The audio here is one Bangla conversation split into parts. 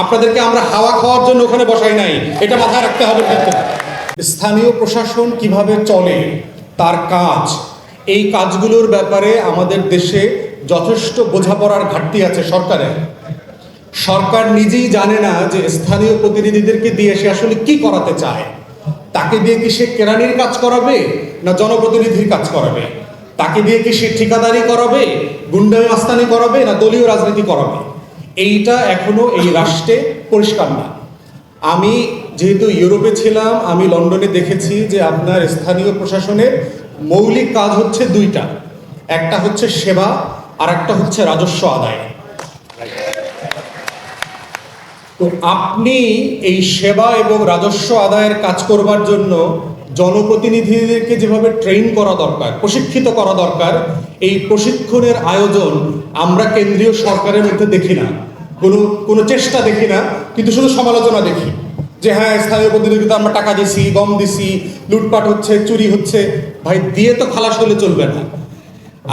আপনাদেরকে আমরা হাওয়া খাওয়ার জন্য ওখানে বসাই নাই। এটা মাথায় রাখতে হবে স্থানীয় প্রশাসন কীভাবে চলে? তার কাজ। এই কাজগুলোর ব্যাপারে আমাদের দেশে যথেষ্ট বোঝাপড়ার ঘাটতি আছে সরকারের সরকার নিজেই জানে না যে স্থানীয় প্রতিনিধিদেরকে দিয়ে সে আসলে কি করাতে চায়। তাকে দিয়ে কি সে কেরানির কাজ করাবে না জনপ্রতিনিধির কাজ করাবে? তাকে দিয়ে কি সে ঠিকাদারি করাবে, গুন্ডামি মাস্তানি করাবে না দলীয় রাজনীতি করাবে? এইটা এখনও এই রাষ্ট্রে পরিষ্কার না। আমি যেহেতু ইউরোপে ছিলাম, আমি লন্ডনে দেখেছি যে আপনার স্থানীয় প্রশাসনের মৌলিক কাজ হচ্ছে দুইটা। একটা হচ্ছে সেবা আর একটা হচ্ছে রাজস্ব আদায়। তো আপনি এই সেবা এবং রাজস্ব আদায়ের কাজ করবার জন্য জনপ্রতিনিধিদেরকে যেভাবে ট্রেন করা দরকার, প্রশিক্ষিত করা দরকার, এই প্রশিক্ষণের আয়োজন আমরা কেন্দ্রীয় সরকারের মধ্যে দেখি না। কোনো কোনো চেষ্টা দেখি না, কিন্তু শুধু সমালোচনা দেখি। যে হ্যাঁ স্থানীয় প্রতিনিধিতে আমরা টাকা দিছি, গম দিছি, লুটপাট হচ্ছে, চুরি হচ্ছে। ভাই, দিয়ে তো খালাস হলে চলবে না।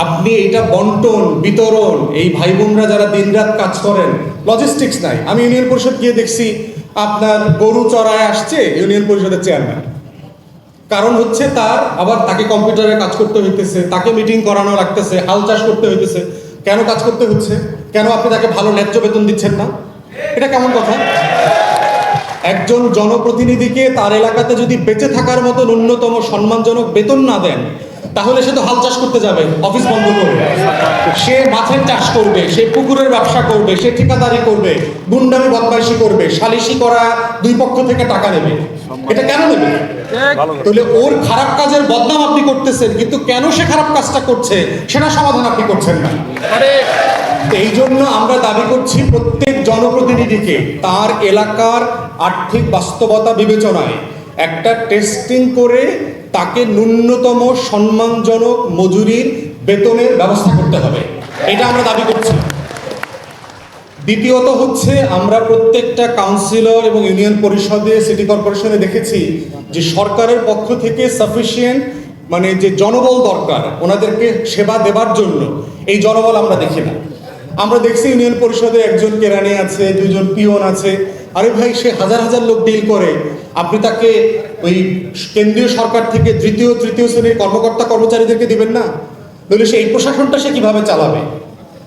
আপনি এটা বন্টন, বিতরণ, এই ভাই বোনরা যারা দিনরাত কাজ করেন লজিস্টিক্স নাই। আমি ইউনিয়ন পরিষদ গিয়ে দেখছি, আপনার গরু চড়ায় আসছে, ইউনিয়ন পরিষদের চেয়ারম্যান কারণ হচ্ছে তার আবার তাকে কম্পিউটারে কাজ করতে হইতেছে, তাকে মিটিং করানো লাগতেছে, হাল চাষ করতে হইতেছে। কেন কাজ করতে হচ্ছে? কেন আপনি তাকে ভালো ন্যায্য বেতন দিচ্ছেন না? এটা কেমন কথা? একজন জনপ্রতিনিধিকে তার এলাকাতে যদি বেঁচে থাকার মতো ন্যূনতম সম্মানজনক বেতন না দেন তাহলে সে তো হাল চাষ করতে যাবে, অফিস বন্ধ করবে। সে মাছের চাষ করবে, সে পুকুরের ব্যবসা করবে, সে ঠিকাদারি করবে, গুন্ডামি, বদমাইশি করবে, সালিশি করা দুই পক্ষ থেকে টাকা নেবে। এটা কেন নেবে? তাহলে ওর খারাপ কাজের বদনাম আপনি করতেছেন, কিন্তু কেন সে খারাপ কাজটা করছে? সেটা সমাধান আপনি করছেন না। এই জন্য আমরা দাবি করছি প্রত্যেক জনপ্রতিনিধিকে, তার এলাকার আর্থিক বাস্তবতা বিবেচনায়। একটা টেস্টিং করে তাকে ন্যূনতম সম্মানজনক মজুরির বেতনের ব্যবস্থা করতে হবে। এটা আমরা দাবি করছি। দ্বিতীয়ত হচ্ছে, আমরা প্রত্যেকটা কাউন্সিলর এবং ইউনিয়ন পরিষদে সিটি কর্পোরেশনে দেখেছি যে সরকারের পক্ষ থেকে সাফিসিয়েন্ট মানে যে জনবল দরকার, ওনাদেরকে সেবা দেবার জন্য, এই জনবল আমরা দেখি না। আমরা দেখছি ইউনিয়ন পরিষদে একজন কেরানি আছে দুজন পিয়ন আছে আরে ভাই, সে হাজার হাজার লোক ডিল করে। আপনি তাকে ওই কেন্দ্রীয় সরকার থেকে তৃতীয় তৃতীয় শ্রেণির কর্মকর্তা কর্মচারীদেরকে দিবেন না? তাহলে সে এই প্রশাসনটা সে কীভাবে চালাবে?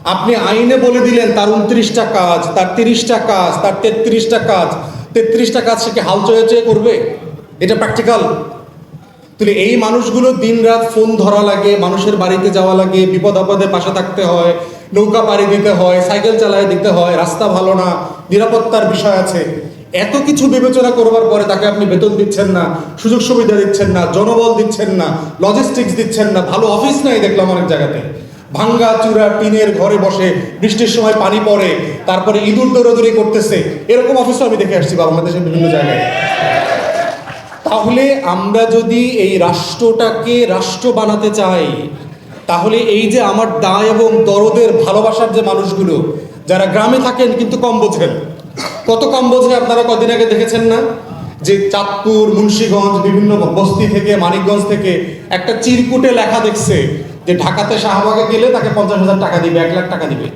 আপনি আইনে বলে দিলেন, তার উনত্রিশটা কাজ, তার তিরিশটা কাজ, তার তেত্রিশটা কাজ। তেত্রিশটা কাজ সে কি হাল চয়ে চয়ে করবে? এটা প্র্যাকটিক্যাল তাহলে এই মানুষগুলো দিনরাত ফোন ধরা লাগে, মানুষের বাড়িতে যাওয়া লাগে, বিপদ আপদে পাশে থাকতে হয় নৌকা পাড়ি দিতে হয়, সাইকেল চালায় দিতে হয়, রাস্তা ভালো না, নিরাপত্তার বিষয় আছে। এত কিছু বিবেচনা করবার পরে তাকে আপনি বেতন দিচ্ছেন না, সুযোগ সুবিধা দিচ্ছেন না, জনবল দিচ্ছেন না লজিস্টিক্স দিচ্ছেন না, ভালো অফিস নাই দেখলাম অনেক জায়গাতে। ভাঙ্গা, চূড়া, টিনের ঘরে বসে বৃষ্টির সময় পানি পড়ে, তারপরে ইঁদুর দৌড়াদৌড়ি করতেছে, এরকম অফিসও আমি দেখে আসছি বাংলাদেশের বিভিন্ন জায়গায়। তাহলে আমরা যদি এই রাষ্ট্রটাকে রাষ্ট্র বানাতে চাই তাহলে এই যে আমার দায় এবং দরদের ভালোবাসার যে মানুষগুলো, যারা গ্রামে থাকেন কিন্তু কম বোঝেন। কত কম বোঝে আপনারা কদিন আগে দেখেছেন না? যে চাঁদপুর, মুন্সীগঞ্জ, বিভিন্ন বস্তি থেকে, মানিকগঞ্জ থেকে একটা চিরকুটে লেখা দেখছে যে ঢাকাতে শাহবাগে গেলে তাকে পঞ্চাশ হাজার টাকা দিবে, এক লাখ টাকা দিবে।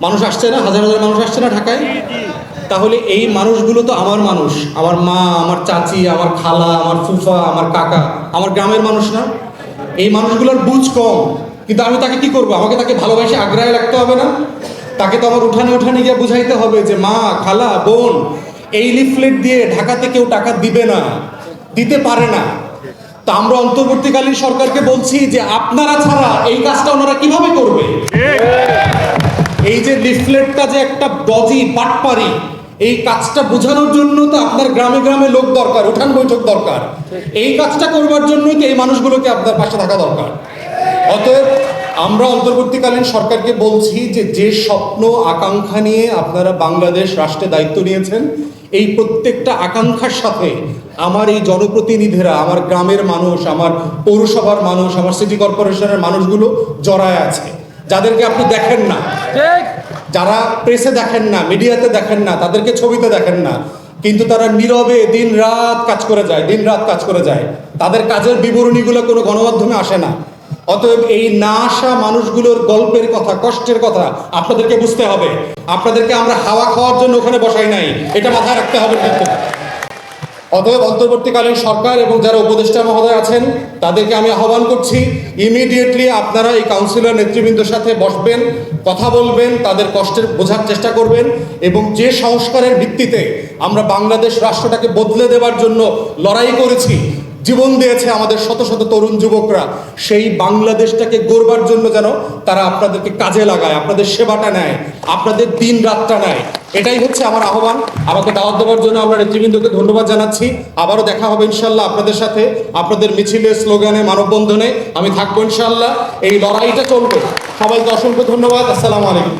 মানুষ আসছে না? হাজার হাজার মানুষ আসছে না ঢাকায়? তাহলে এই মানুষগুলো তো আমার মানুষ। আমার মা, আমার চাচি, আমার খালা, আমার ফুফা, আমার কাকা, আমার গ্রামের মানুষ না? এই মানুষগুলোর বুঝ কম। কিন্তু আমি তাকে কি করব? আমাকে তাকে ভালোবাসে আগ্রায় রাখতে হবে না? তাকে তো আমার উঠানে উঠানে গিয়ে বুঝাইতে হবে যে মা খালা বোন এই লিফলেট দিয়ে ঢাকাতে কেউ টাকা দিবে না দিতে পারে না। তা আমরা অন্তর্বর্তীকালীন সরকারকে বলছি যে আপনারা ছাড়া এই কাজটা ওনারা কীভাবে করবে? এই যে লিফলেটটা যে একটা ডজি বাটপারি এই কাজটা বোঝানোর জন্য তো আপনার গ্রামে গ্রামে লোক দরকার, উঠান বৈঠক দরকার। এই কাজটা করবার জন্যই তো এই মানুষগুলোকে আপনার পাশে থাকা দরকার। অতএব আমরা অন্তর্বর্তীকালীন সরকারকে বলছি যে যে স্বপ্ন, আকাঙ্ক্ষা নিয়ে আপনারা বাংলাদেশ রাষ্ট্রে দায়িত্ব নিয়েছেন, এই প্রত্যেকটা আকাঙ্ক্ষার সাথে আমার এই জনপ্রতিনিধিরা, আমার গ্রামের মানুষ, আমার পৌরসভার মানুষ, আমার সিটি কর্পোরেশনের মানুষগুলো জড়ায় আছে। যাদেরকে আপনি দেখেন না যারা প্রেসে দেখেন না মিডিয়াতে দেখেন না তাদেরকে ছবিতে দেখেন না কিন্তু তারা নীরবে দিন রাত কাজ করে যায় দিন রাত কাজ করে যায়। তাদের কাজের বিবরণীগুলো কোনো গণমাধ্যমে আসে না। অতএব এই না আসা মানুষগুলোর গল্পের কথা কষ্টের কথা আপনাদেরকে বুঝতে হবে। আপনাদেরকে আমরা হাওয়া খাওয়ার জন্য ওখানে বসাই নাই এটা মাথায় রাখতে হবে কিন্তু। অতএব অন্তর্বর্তীকালীন সরকার এবং যারা উপদেষ্টা মহোদয় আছেন, তাদেরকে আমি আহ্বান করছি ইমিডিয়েটলি আপনারা এই কাউন্সিলর নেতৃবৃন্দের সাথে বসবেন, কথা বলবেন, তাদের কষ্টের বোঝার চেষ্টা করবেন এবং যে সংস্কারের ভিত্তিতে আমরা বাংলাদেশ রাষ্ট্রটাকে বদলে দেবার জন্য লড়াই করেছি জীবন দিয়েছে আমাদের শত শত তরুণ যুবকরা। সেই বাংলাদেশটাকে গড়বার জন্য যেন তারা আপনাদেরকে কাজে লাগায়, আপনাদের সেবাটা নেয়, আপনাদের দিন রাতটা নেয়। এটাই হচ্ছে আমার আহ্বান। আমাকে দাওয়াত দেওয়ার জন্য আমরা নেতৃবৃন্দকে ধন্যবাদ জানাচ্ছি। আবারও দেখা হবে ইনশাল্লাহ আপনাদের সাথে, আপনাদের মিছিলে, স্লোগানে, মানববন্ধনে। আমি থাকব ইনশাল্লাহ এই লড়াইটা চলবে। সবাইকে অসংখ্য ধন্যবাদ। আসসালামু আলাইকুম।